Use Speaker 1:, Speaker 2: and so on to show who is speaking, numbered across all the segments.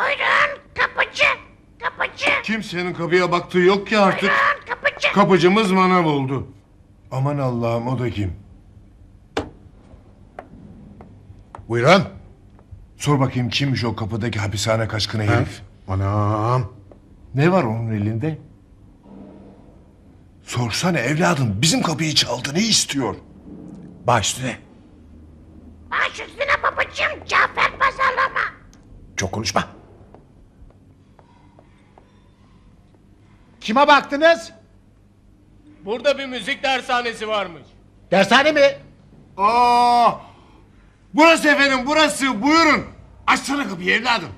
Speaker 1: Buyurun kapıcı. Kapıcı.
Speaker 2: Kimsenin kapıya baktığı yok ki artık.
Speaker 1: Buyurun kapıcı.
Speaker 2: Kapıcımız manav oldu. Aman Allah'ım o da kim?
Speaker 3: Buyurun.
Speaker 2: Sor bakayım kimmiş o kapıdaki hapishane kaçkını herif?
Speaker 3: Anam.
Speaker 2: Ne var onun elinde? Sorsana evladım bizim kapıyı çaldı ne istiyor?
Speaker 3: Baş üstüne.
Speaker 1: Baş üstüne babacığım. Cafer pazarlama.
Speaker 3: Çok konuşma. Kime baktınız?
Speaker 4: Burada bir müzik dershanesi varmış.
Speaker 3: Dershane mi?
Speaker 2: Aa! Burası efendim burası buyurun. Açsana kapıyı evladım.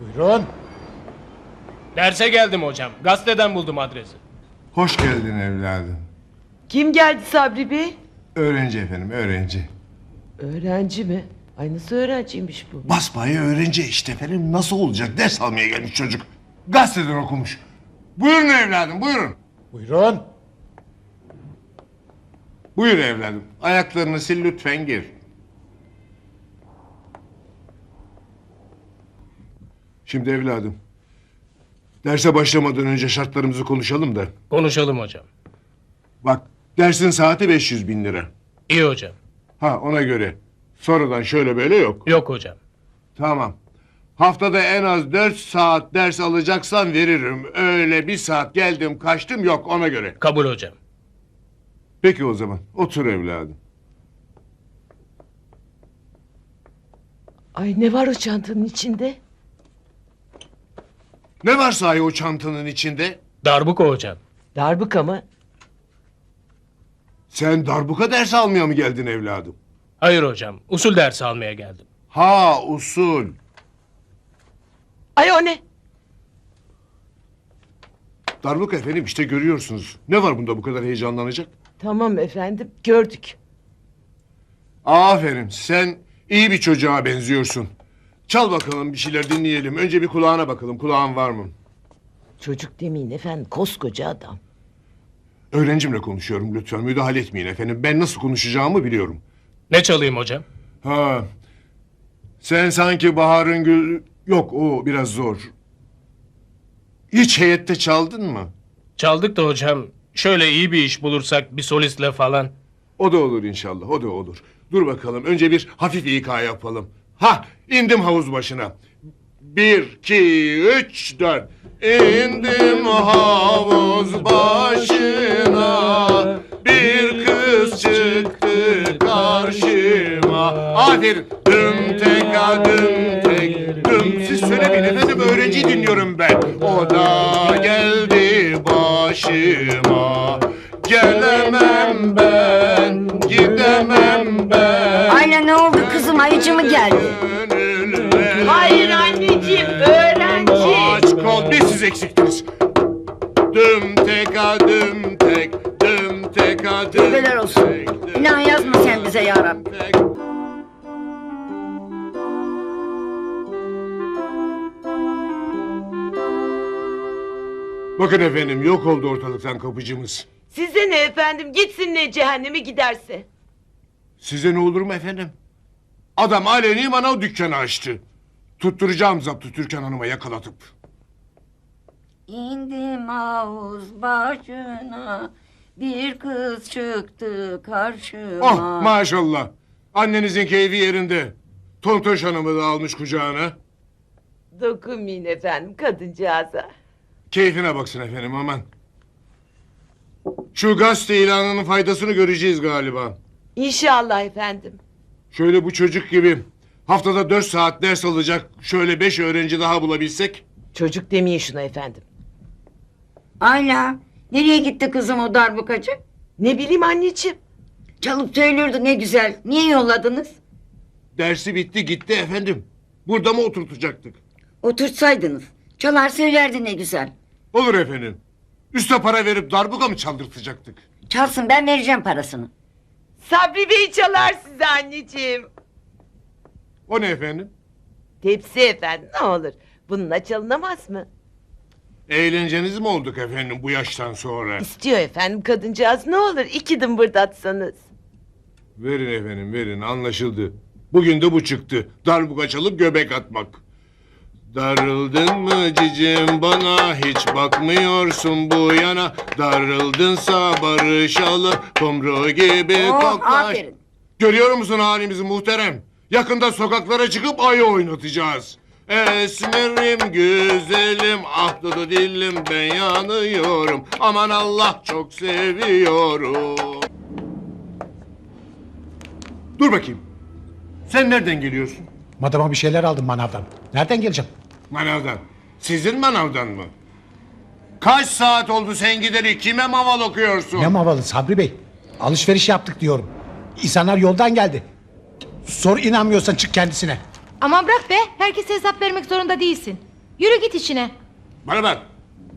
Speaker 3: Buyurun.
Speaker 4: Derse geldim hocam. Gazeteden buldum adresi.
Speaker 2: Hoş geldin evladım.
Speaker 5: Kim geldi Sabri Bey?
Speaker 2: Öğrenci efendim öğrenci.
Speaker 5: Öğrenci mi? Ay nasıl öğrenciymiş bu?
Speaker 2: Basbayı öğrenci işte efendim nasıl olacak ders almaya gelmiş çocuk. Gazeteden okumuş. Buyurun evladım buyurun.
Speaker 3: Buyurun.
Speaker 2: Buyur evladım. Ayaklarını sil lütfen gir. Şimdi evladım. Derse başlamadan önce şartlarımızı konuşalım da.
Speaker 4: Konuşalım hocam.
Speaker 2: Bak dersin saati 500 bin lira.
Speaker 4: İyi hocam.
Speaker 2: Ha ona göre. Sonradan şöyle böyle yok.
Speaker 4: Yok hocam.
Speaker 2: Tamam. Haftada en az 4 saat ders alacaksan veririm. Öyle bir saat geldim kaçtım yok ona göre.
Speaker 4: Kabul hocam.
Speaker 2: Peki o zaman otur evladım.
Speaker 5: Ay ne var o çantanın içinde?
Speaker 2: Ne var sahi o çantanın içinde?
Speaker 4: Darbuka hocam.
Speaker 5: Darbuka mı?
Speaker 2: Sen darbuka ders almaya mı geldin evladım?
Speaker 4: Hayır hocam. Usul dersi almaya geldim.
Speaker 2: Ha usul.
Speaker 5: Ay o ne?
Speaker 2: Darbuka efendim işte görüyorsunuz. Ne var bunda bu kadar heyecanlanacak?
Speaker 5: Tamam efendim gördük.
Speaker 2: Aferin sen iyi bir çocuğa benziyorsun. Çal bakalım bir şeyler dinleyelim. Önce bir kulağına bakalım kulağın var mı?
Speaker 5: Çocuk demeyin efendim koskoca adam.
Speaker 2: Öğrencimle konuşuyorum lütfen müdahale etmeyin efendim. Ben nasıl konuşacağımı biliyorum.
Speaker 4: Ne çalayım hocam?
Speaker 2: Ha. Sen sanki Bahar'ın gül... Yok o biraz zor. Hiç heyette çaldın mı?
Speaker 4: Çaldık da hocam. Şöyle iyi bir iş bulursak bir solistle falan.
Speaker 2: O da olur inşallah o da olur. Dur bakalım önce bir hafif İK yapalım. Ha indim havuz başına. Bir, iki, üç, dört. İndim havuz başına. Bir kız çıktı karşıma. Aferin. Düm tek adım tek. Düm. Siz söylemeyin efendim öğrenci dinliyorum ben. O da geldi başıma. Gelemem ben, gidemem ben.
Speaker 6: Aynen ne oldu kızım ayıcı mı geldi?
Speaker 5: Hayır anneciğim öğrenci.
Speaker 2: Aç kol bir siz eksiktiniz. Düm tek adım tek, düm tek adım
Speaker 6: Tövbeler olsun.
Speaker 2: tek,
Speaker 6: İnan yazma sen bize ya Rabbi.
Speaker 2: tek. Bakın efendim yok oldu ortalıktan kapıcımız.
Speaker 5: Size ne efendim gitsin ne cehenneme giderse.
Speaker 2: Size ne olur mu efendim? Adam aleni manav dükkanı açtı. Tutturacağım zaptı Türkan Hanım'a yakalatıp.
Speaker 6: İndim havuz başına bir kız çıktı karşıma.
Speaker 2: Oh maşallah. Annenizin keyfi yerinde. Tontoş Hanım'ı da almış kucağına.
Speaker 5: Dokunmayın efendim kadıncağıza.
Speaker 2: Keyfine baksın efendim aman. Şu gazete ilanının faydasını göreceğiz galiba.
Speaker 5: İnşallah efendim.
Speaker 2: Şöyle bu çocuk gibi haftada dört saat ders alacak şöyle beş öğrenci daha bulabilsek.
Speaker 5: Çocuk demeyin şuna efendim.
Speaker 6: Ayla nereye gitti kızım o darbukacı?
Speaker 5: Ne bileyim anneciğim.
Speaker 6: Çalıp söylüyordu ne güzel. Niye yolladınız?
Speaker 2: Dersi bitti gitti efendim. Burada mı oturtacaktık?
Speaker 6: Oturtsaydınız. Çalar söylerdi ne güzel.
Speaker 2: Olur efendim. Üste para verip darbuka mı çaldırtacaktık?
Speaker 6: Çalsın ben vereceğim parasını.
Speaker 5: Sabri Bey çalar size anneciğim.
Speaker 2: O ne efendim?
Speaker 5: Tepsi efendim ne olur. Bununla çalınamaz mı?
Speaker 2: Eğlenceniz mi olduk efendim bu yaştan sonra?
Speaker 5: İstiyor efendim kadıncağız ne olur iki dımbırdatsanız.
Speaker 2: Verin efendim verin anlaşıldı. Bugün de bu çıktı. Darbuka çalıp göbek atmak. Darıldın mı cicim bana hiç bakmıyorsun bu yana Darıldınsa barışalım kumru gibi
Speaker 6: Oh,
Speaker 2: koklaş
Speaker 6: aferin.
Speaker 2: Görüyor musun halimizi muhterem? Yakında sokaklara çıkıp ayı oynatacağız. Esmerim güzelim ah dudu dilim ben yanıyorum Aman Allah çok seviyorum Dur bakayım Sen nereden geliyorsun?
Speaker 3: Madama bir şeyler aldım manavdan. Nereden geleceğim?
Speaker 2: Manavdan. Sizin manavdan mı? Kaç saat oldu sen gideri kime maval okuyorsun?
Speaker 3: Ne havalı Sabri Bey. Alışveriş yaptık diyorum. İnsanlar yoldan geldi. Sor inanmıyorsan çık kendisine.
Speaker 7: Aman bırak be. Herkese hesap vermek zorunda değilsin. Yürü git işine.
Speaker 2: Bana bak.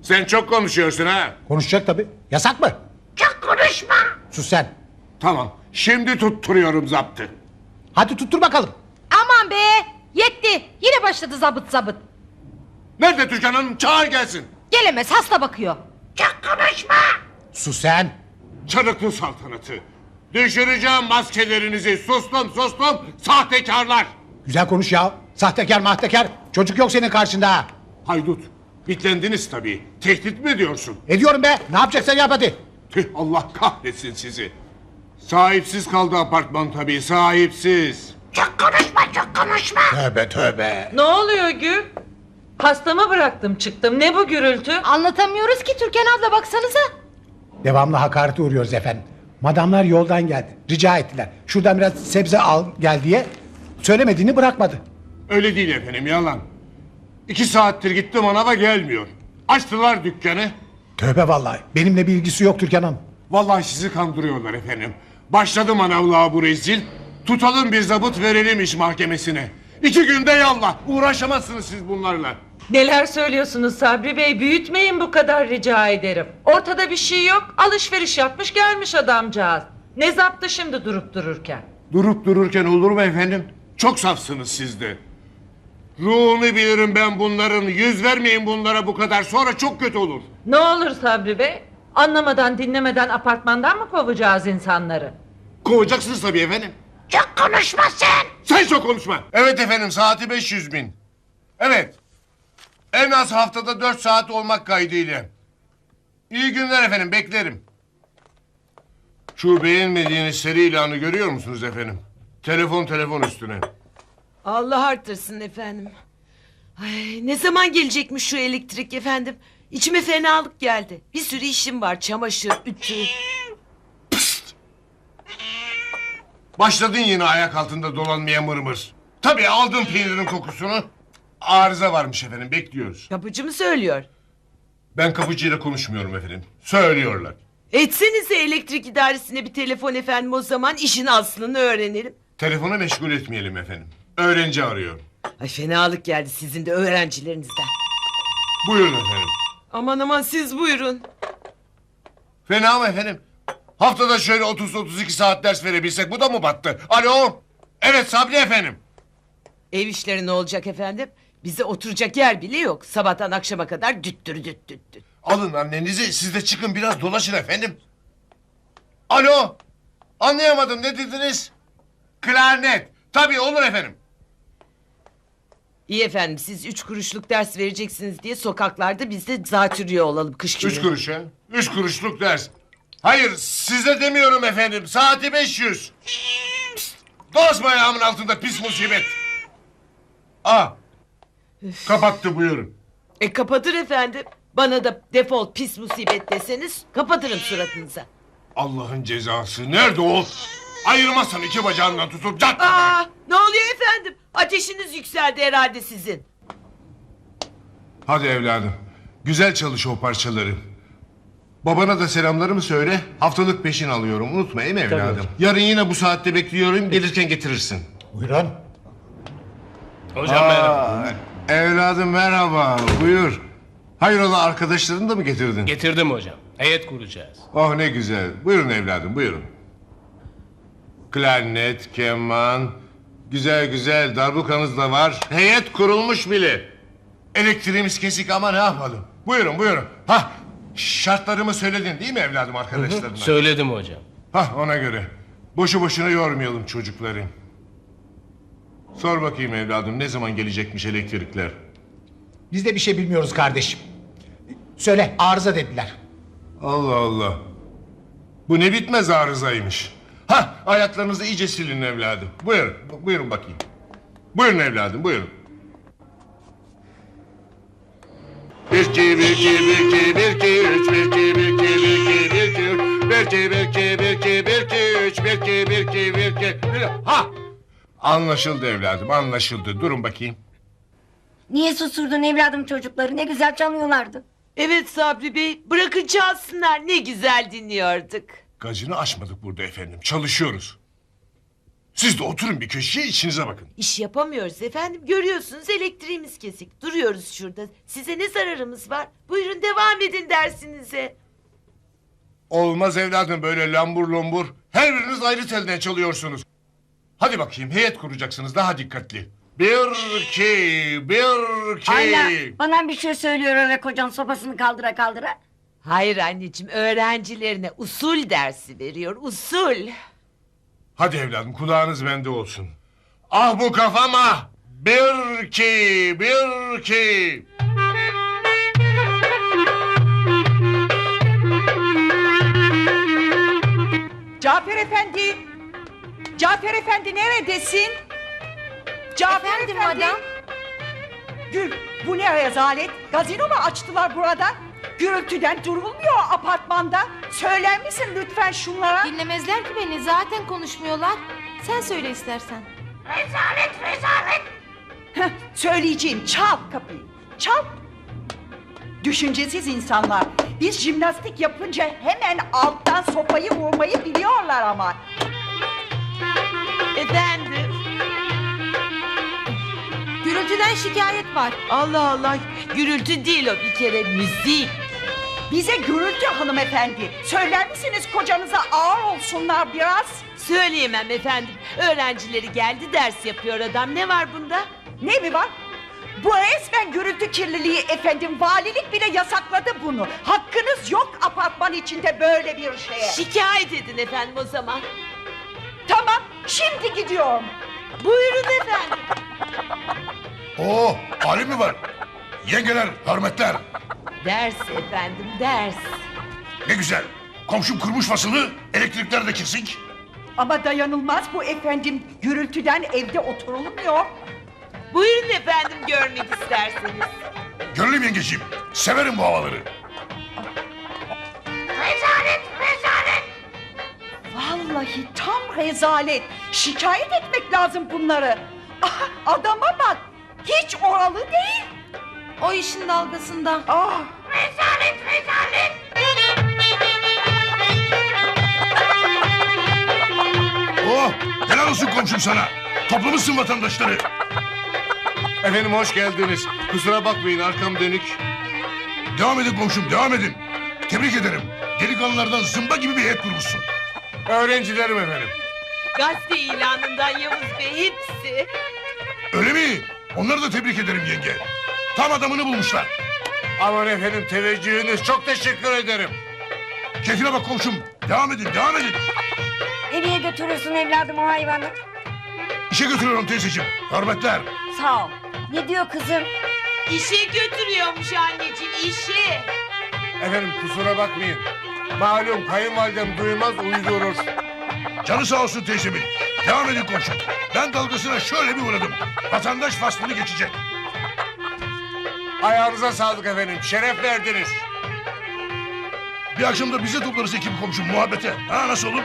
Speaker 2: Sen çok konuşuyorsun ha.
Speaker 3: Konuşacak tabii. Yasak mı?
Speaker 1: Çok konuşma.
Speaker 3: Sus sen.
Speaker 2: Tamam. Şimdi tutturuyorum zaptı.
Speaker 3: Hadi tuttur bakalım.
Speaker 7: Aman be. Yetti. Yine başladı zabıt zabıt.
Speaker 2: Nerede Türkan Hanım? Çağır gelsin.
Speaker 7: Gelemez hasta bakıyor.
Speaker 1: Çok konuşma.
Speaker 3: Sus sen.
Speaker 2: Çarıklı saltanatı. Düşüreceğim maskelerinizi. Sustum sustum. Sahtekarlar.
Speaker 3: Güzel konuş ya. Sahtekar mahtekar. Çocuk yok senin karşında ha.
Speaker 2: Haydut. Bitlendiniz tabii. Tehdit mi ediyorsun?
Speaker 3: Ediyorum be. Ne yapacaksan yap hadi.
Speaker 2: Tüh Allah kahretsin sizi. Sahipsiz kaldı apartman tabii. Sahipsiz.
Speaker 1: Çok konuşma çok konuşma.
Speaker 3: Tövbe tövbe.
Speaker 8: Ne oluyor Gül? Hastamı bıraktım çıktım. Ne bu gürültü?
Speaker 7: Anlatamıyoruz ki Türkan abla baksanıza.
Speaker 3: Devamlı hakarete uğruyoruz efendim. Madamlar yoldan geldi. Rica ettiler. Şuradan biraz sebze al gel diye. Söylemediğini bırakmadı.
Speaker 2: Öyle değil efendim yalan. İki saattir gittim manava gelmiyor. Açtılar dükkanı.
Speaker 3: Tövbe vallahi. Benimle bir ilgisi yok Türkan Hanım.
Speaker 2: Vallahi sizi kandırıyorlar efendim. Başladı manavlığa bu rezil. Tutalım bir zabıt verelim iş mahkemesine. İki günde yallah. Uğraşamazsınız siz bunlarla.
Speaker 8: Neler söylüyorsunuz Sabri Bey? Büyütmeyin bu kadar rica ederim. Ortada bir şey yok. Alışveriş yapmış gelmiş adamcağız. Ne zaptı şimdi durup dururken?
Speaker 2: Durup dururken olur mu efendim? Çok safsınız siz de. Ruhunu bilirim ben bunların. Yüz vermeyin bunlara bu kadar. Sonra çok kötü olur.
Speaker 8: Ne olur Sabri Bey? Anlamadan dinlemeden apartmandan mı kovacağız insanları?
Speaker 2: Kovacaksınız tabii efendim.
Speaker 1: Çok konuşma sen.
Speaker 2: Sen çok konuşma. Evet efendim saati 500 bin. Evet. En az haftada 4 saat olmak kaydıyla. İyi günler efendim beklerim. Şu beğenmediğiniz seri ilanı görüyor musunuz efendim? Telefon telefon üstüne.
Speaker 5: Allah arttırsın efendim. Ay, ne zaman gelecekmiş şu elektrik efendim? İçime fenalık geldi. Bir sürü işim var. Çamaşır, ütü.
Speaker 2: Başladın yine ayak altında dolanmaya mırmır. Tabii aldım peynirin kokusunu. Arıza varmış efendim bekliyoruz.
Speaker 5: Kapıcı mı söylüyor?
Speaker 2: Ben kapıcıyla konuşmuyorum efendim. Söylüyorlar.
Speaker 5: Etsenize elektrik idaresine bir telefon efendim o zaman işin aslını öğrenelim.
Speaker 2: Telefonu meşgul etmeyelim efendim. Öğrenci arıyor.
Speaker 5: Ay fenalık geldi sizin de öğrencilerinizden.
Speaker 2: Buyurun efendim.
Speaker 5: Aman aman siz buyurun.
Speaker 2: Fena mı efendim? Haftada şöyle 30-32 saat ders verebilsek bu da mı battı? Alo? Evet Sabri efendim.
Speaker 5: Ev işleri ne olacak efendim? Bize oturacak yer bile yok. Sabahtan akşama kadar düttür düt düt düt.
Speaker 2: Alın annenizi siz de çıkın biraz dolaşın efendim. Alo? Anlayamadım ne dediniz? Klarnet. Tabii olur efendim.
Speaker 5: İyi efendim siz üç kuruşluk ders vereceksiniz diye sokaklarda biz de zatürre olalım kış günü.
Speaker 2: Üç kuruş ha? Üç kuruşluk ders. Hayır size demiyorum efendim. Saati 500. Pişt, Dolaşma ayağımın altında pis musibet. Aa. Kapattı buyurun.
Speaker 5: E kapatır efendim. Bana da defol pis musibet deseniz kapatırım suratınıza.
Speaker 2: Allah'ın cezası. Nerede o? Ayırmazsam iki bacağından tutup cat.
Speaker 5: Aa, ne oluyor efendim? Ateşiniz yükseldi herhalde sizin.
Speaker 2: Hadi evladım. Güzel çalış o parçaları. Babana da selamlarımı söyle. Haftalık peşin alıyorum. Unutma değil mi evladım? Yarın yine bu saatte bekliyorum. Gelirken getirirsin.
Speaker 3: Buyurun.
Speaker 4: Hocam merhaba.
Speaker 2: Aa, evladım merhaba. Buyur. Hayrola arkadaşlarını da mı getirdin?
Speaker 4: Getirdim hocam. Heyet kuracağız.
Speaker 2: Oh ne güzel. Buyurun evladım buyurun. Klarnet, keman, güzel güzel darbukanız da var. Heyet kurulmuş bile. Elektriğimiz kesik ama ne yapalım? Buyurun buyurun. Ha şartlarımı söyledin değil mi evladım arkadaşlarına?
Speaker 4: Söyledim hocam.
Speaker 2: Hah ona göre. Boşu boşuna yormayalım çocukları. Sor bakayım evladım ne zaman gelecekmiş elektrikler?
Speaker 3: Biz de bir şey bilmiyoruz kardeşim. Söyle arıza dediler.
Speaker 2: Allah Allah. Bu ne bitmez arızaymış. Ha ayaklarınızı iyice silin evladım. Buyurun, bu- buyurun bakayım. Buyurun evladım, buyurun. Bir iki, bir iki, bir iki, bir iki, üç, bir iki, bir iki, bir iki, bir iki, üç, bir iki, bir iki, bir iki, bir iki, üç, bir iki, bir iki, bir iki, bir- Ha! Anlaşıldı evladım, anlaşıldı. Durun bakayım.
Speaker 6: Niye susurdun evladım çocukları? Ne güzel çalıyorlardı.
Speaker 5: Evet Sabri Bey bırakın çalsınlar ne güzel dinliyorduk.
Speaker 2: Gacını açmadık burada efendim, çalışıyoruz. Siz de oturun bir köşeye, içinize bakın.
Speaker 5: İş yapamıyoruz efendim görüyorsunuz elektriğimiz kesik. Duruyoruz şurada size ne zararımız var? Buyurun devam edin dersinize.
Speaker 2: Olmaz evladım böyle lambur lombur. Her biriniz ayrı telden çalıyorsunuz. Hadi bakayım heyet kuracaksınız daha dikkatli. Bir iki, bir iki.
Speaker 6: Ayla bana bir şey söylüyor öyle kocan sopasını kaldıra kaldıra.
Speaker 5: Hayır anneciğim öğrencilerine usul dersi veriyor usul.
Speaker 2: Hadi evladım kulağınız bende olsun. Ah bu kafama. Bir iki, bir iki.
Speaker 9: Cafer Efendi! Cafer Efendi neredesin? Cafer
Speaker 7: Efendim
Speaker 9: Efendi!
Speaker 7: madam?
Speaker 9: Gül, bu ne rezalet? Gazino mu açtılar burada? Gürültüden durulmuyor apartmanda. Söyler misin lütfen şunlara?
Speaker 7: Dinlemezler ki beni zaten konuşmuyorlar. Sen söyle istersen.
Speaker 1: Rezalet rezalet.
Speaker 9: Heh, Söyleyeceğim, çal kapıyı. Çal. Düşüncesiz insanlar. Biz jimnastik yapınca hemen alttan sopayı vurmayı biliyorlar ama.
Speaker 5: Efendim
Speaker 7: Gürültüden şikayet var.
Speaker 5: Allah Allah gürültü değil o bir kere müzik.
Speaker 9: Bize gürültü hanımefendi. Söyler misiniz kocanıza ağır olsunlar biraz?
Speaker 5: Söyleyemem efendim. Öğrencileri geldi ders yapıyor adam. Ne var bunda?
Speaker 9: Ne mi var? Bu resmen gürültü kirliliği efendim. Valilik bile yasakladı bunu. Hakkınız yok apartman içinde böyle bir şeye.
Speaker 5: Şikayet edin efendim o zaman.
Speaker 9: Tamam, şimdi gidiyorum.
Speaker 5: Buyurun efendim.
Speaker 2: Oo, Ali mi var? Yengeler, hürmetler.
Speaker 5: Ders efendim ders.
Speaker 2: Ne güzel. Komşum kurmuş fasılı, elektrikler de kesik.
Speaker 9: Ama dayanılmaz bu efendim. Gürültüden evde oturulmuyor.
Speaker 5: Buyurun efendim görmek isterseniz.
Speaker 2: Gönlüm yengeciğim, severim bu havaları.
Speaker 1: Rezalet rezalet.
Speaker 9: Vallahi tam rezalet. Şikayet etmek lazım bunları. Ah, adama bak. Hiç oralı değil.
Speaker 7: O işin dalgasında.
Speaker 9: Ah.
Speaker 1: Rezalet rezalet.
Speaker 2: Oh, helal olsun komşum sana. Toplamışsın vatandaşları. Efendim hoş geldiniz. Kusura bakmayın arkam dönük. Devam edin komşum, devam edin. Tebrik ederim. Delikanlılardan zımba gibi bir heyet kurmuşsun. Öğrencilerim efendim.
Speaker 5: Gazete ilanından Yavuz Bey hepsi.
Speaker 2: Öyle mi? Onları da tebrik ederim yenge. Tam adamını bulmuşlar. Aman efendim teveccühünüz çok teşekkür ederim. Keyfine bak komşum. Devam edin, devam edin.
Speaker 6: Nereye götürüyorsun evladım o hayvanı?
Speaker 2: İşe götürüyorum teyzeciğim. Hürmetler.
Speaker 6: Sağ ol. Ne diyor kızım?
Speaker 5: İşe götürüyormuş anneciğim işe.
Speaker 2: Efendim kusura bakmayın. Malum kayınvalidem duymaz uydurur. Canı sağ olsun teyzemin. Devam edin komşum. Ben dalgasına şöyle bir uğradım. Vatandaş faslını geçecek. Ayağınıza sağlık efendim. Şeref verdiniz. Bir akşam da bize toplarız ekip komşum muhabbete. Ha nasıl olur?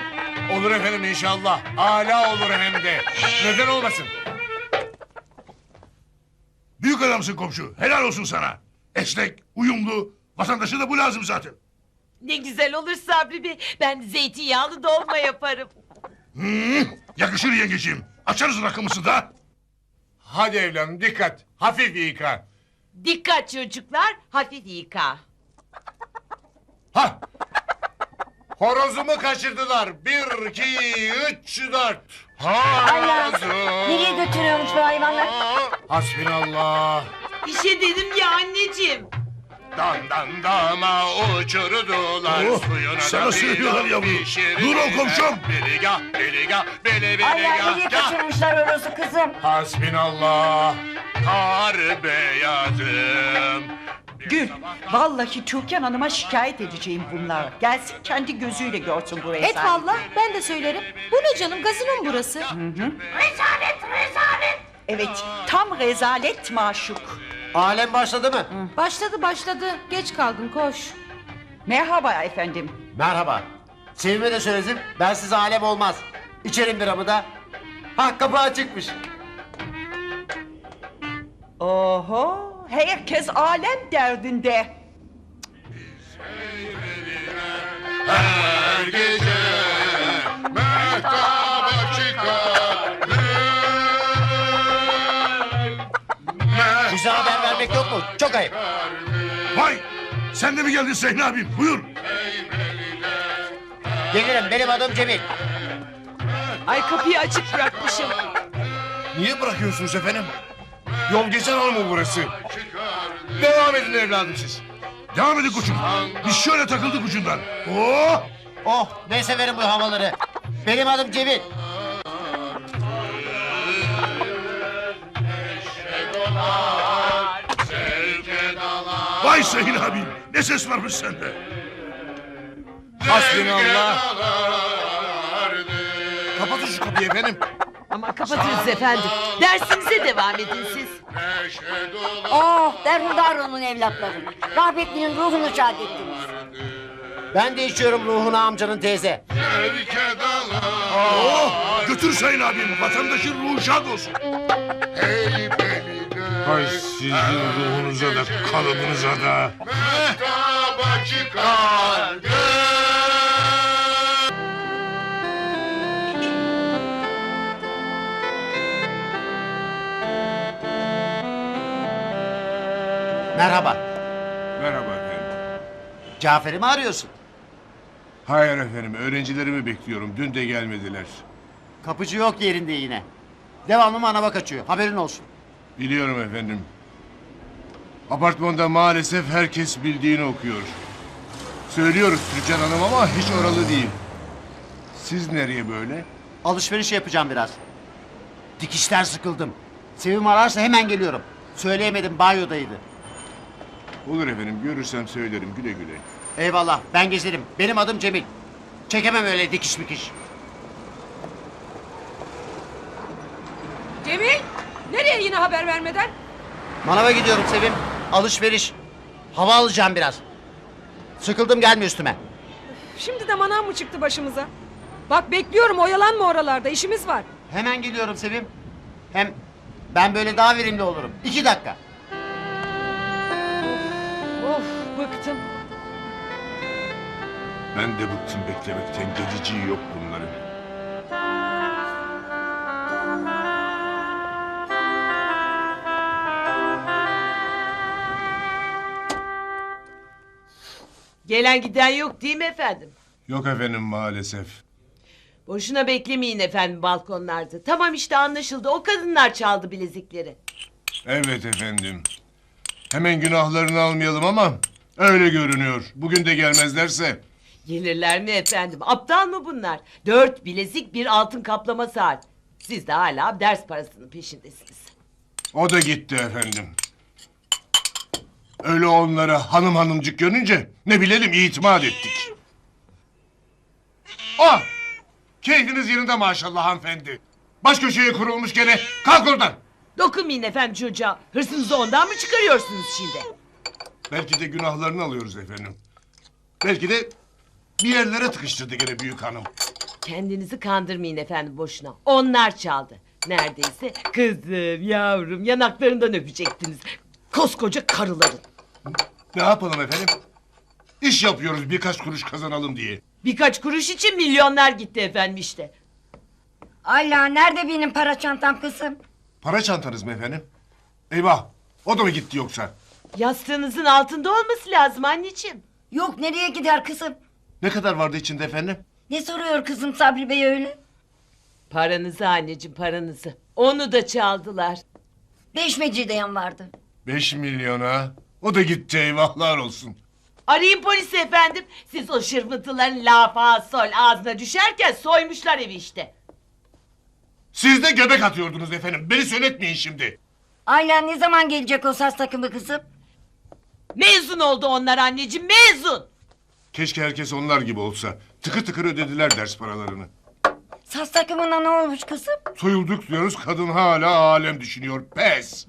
Speaker 2: Olur efendim inşallah. Ala olur hem de. Neden olmasın? Büyük adamsın komşu. Helal olsun sana. Esnek, uyumlu. Vatandaşa da bu lazım zaten.
Speaker 5: Ne güzel olur Sabri Bey. Ben zeytinyağlı dolma yaparım.
Speaker 2: Hmm, yakışır yengeciğim. Açarız rakımızı da. Hadi evladım dikkat. Hafif yıka.
Speaker 5: Dikkat çocuklar hafif yıka.
Speaker 2: Ha. Horozumu kaçırdılar. Bir, iki, üç, dört.
Speaker 6: Ayla,
Speaker 2: Horozum.
Speaker 6: nereye götürüyormuş bu hayvanlar?
Speaker 2: Hasbinallah.
Speaker 5: İşe dedim ya anneciğim.
Speaker 2: Dan dan dama uçurdular
Speaker 10: Oh,
Speaker 2: suyuna
Speaker 10: sana
Speaker 2: da
Speaker 10: söylüyorlar
Speaker 2: bir
Speaker 10: yavrum.
Speaker 2: pişirdiler.
Speaker 10: Dur o komşum.
Speaker 2: Beligah, beligah, bele
Speaker 6: Ayla nereye
Speaker 2: beligah.
Speaker 6: kaçırmışlar orası kızım?
Speaker 2: Hasbinallah. Kar beyazım.
Speaker 9: Gül, vallahi Türkan Hanım'a şikayet edeceğim bunları. Gelsin kendi gözüyle görsün bu rezaleti.
Speaker 7: Et valla ben de söylerim. Bu ne canım gazino mu burası?
Speaker 1: Rezalet rezalet.
Speaker 9: Evet, tam rezalet maşuk.
Speaker 10: Alem başladı mı?
Speaker 7: Başladı başladı. Geç kaldın koş.
Speaker 9: Merhaba efendim.
Speaker 10: Merhaba. Sevime de söyledim. Ben size alem olmaz. İçerim biramı da. Ha kapı açıkmış.
Speaker 9: Oho, herkes alem derdinde.
Speaker 2: Her gece mehtaba çıkarım.
Speaker 10: Bize haber vermek yok mu? Çok ayıp.
Speaker 2: Vay! Sen de mi geldin Sehni abim? Buyur.
Speaker 10: Gelirim benim adım Cemil.
Speaker 5: Ay kapıyı açık bırakmışım.
Speaker 2: Niye bırakıyorsunuz efendim? Yol geçen hanım mı burası? Devam edin evladım siz. Devam edin koçum. Biz şöyle takıldık ucundan. Oh!
Speaker 10: Oh ne severim bu havaları. Benim adım Cemil.
Speaker 2: Vay Sehni abim. Ne ses varmış sende?
Speaker 10: Hasbinallah.
Speaker 2: Kapatın şu kapıyı efendim.
Speaker 5: Ama kapatırız efendim. Dersinize devam edin siz.
Speaker 6: Oh derhudar olun evlatlarım. Rahmetlinin ruhunu şad ettiniz.
Speaker 10: Ben de içiyorum ruhuna amcanın teyze.
Speaker 2: Oh! Götür Sayın abim. Vatandaşın ruhu şad olsun. Hay sizin ruhunuza da kalıbınıza da. Mehtaba çıkardım.
Speaker 10: Merhaba.
Speaker 2: Merhaba efendim.
Speaker 10: Cafer'i mi arıyorsun?
Speaker 2: Hayır efendim. Öğrencilerimi bekliyorum. Dün de gelmediler.
Speaker 10: Kapıcı yok yerinde yine. Devamlı manava kaçıyor. Haberin olsun.
Speaker 2: Biliyorum efendim. Apartmanda maalesef herkes bildiğini okuyor. Söylüyoruz Türkan Hanım ama hiç oralı değil. Siz nereye böyle?
Speaker 10: Alışveriş yapacağım biraz. Dikişler sıkıldım. Sevim ararsa hemen geliyorum. Söyleyemedim banyodaydı.
Speaker 2: Olur efendim görürsem söylerim güle güle.
Speaker 10: Eyvallah ben gezerim. Benim adım Cemil. Çekemem öyle dikiş mikiş.
Speaker 7: Cemil nereye yine haber vermeden?
Speaker 10: Manava gidiyorum Sevim. Alışveriş. Hava alacağım biraz. Sıkıldım gelme üstüme.
Speaker 7: Şimdi de manav mı çıktı başımıza? Bak bekliyorum oyalanma oralarda işimiz var.
Speaker 10: Hemen geliyorum Sevim. Hem ben böyle daha verimli olurum. İki dakika.
Speaker 7: Bıktım.
Speaker 2: Ben de bıktım beklemekten. Geleceği yok bunların.
Speaker 5: Gelen giden yok değil mi efendim?
Speaker 2: Yok efendim maalesef.
Speaker 5: Boşuna beklemeyin efendim balkonlarda. Tamam işte anlaşıldı. O kadınlar çaldı bilezikleri.
Speaker 2: Evet efendim. Hemen günahlarını almayalım ama öyle görünüyor. Bugün de gelmezlerse.
Speaker 5: Gelirler mi efendim? Aptal mı bunlar? Dört bilezik bir altın kaplama saat. Siz de hala ders parasının peşindesiniz.
Speaker 2: O da gitti efendim. Öyle onlara hanım hanımcık görünce ne bilelim itimat ettik. Ah! Keyfiniz yerinde maşallah hanımefendi. Baş köşeye kurulmuş gene. Kalk oradan.
Speaker 5: Dokunmayın efendim çocuğa. Hırsınızı ondan mı çıkarıyorsunuz şimdi?
Speaker 2: Belki de günahlarını alıyoruz efendim. Belki de bir yerlere tıkıştırdı gene büyük hanım.
Speaker 5: Kendinizi kandırmayın efendim boşuna. Onlar çaldı. Neredeyse kızım yavrum yanaklarından öpecektiniz. Koskoca karıların.
Speaker 2: Ne yapalım efendim? İş yapıyoruz birkaç kuruş kazanalım diye.
Speaker 5: Birkaç kuruş için milyonlar gitti efendim işte.
Speaker 6: Allah nerede benim para çantam kızım?
Speaker 2: Para çantanız mı efendim? Eyvah! O da mı gitti yoksa?
Speaker 5: Yastığınızın altında olması lazım anneciğim.
Speaker 6: Yok nereye gider kızım?
Speaker 2: Ne kadar vardı içinde efendim?
Speaker 6: Ne soruyor kızım Sabri Bey öyle?
Speaker 5: Paranızı anneciğim paranızı. Onu da çaldılar.
Speaker 6: Beş mecidiyen vardı.
Speaker 2: Beş milyona. O da gitti eyvahlar olsun.
Speaker 5: Arayın polisi efendim. Siz o şırfıntıların la fa sol ağzına düşerken soymuşlar evi işte.
Speaker 2: Siz de göbek atıyordunuz efendim. Beni söyletmeyin şimdi.
Speaker 6: Aynen ne zaman gelecek o saz takımı kızım?
Speaker 5: Mezun oldu onlar anneciğim mezun.
Speaker 2: Keşke herkes onlar gibi olsa. Tıkır tıkır ödediler ders paralarını.
Speaker 6: Saz takımına ne olmuş kızım?
Speaker 2: Soyulduk diyoruz kadın hala alem düşünüyor. Pes.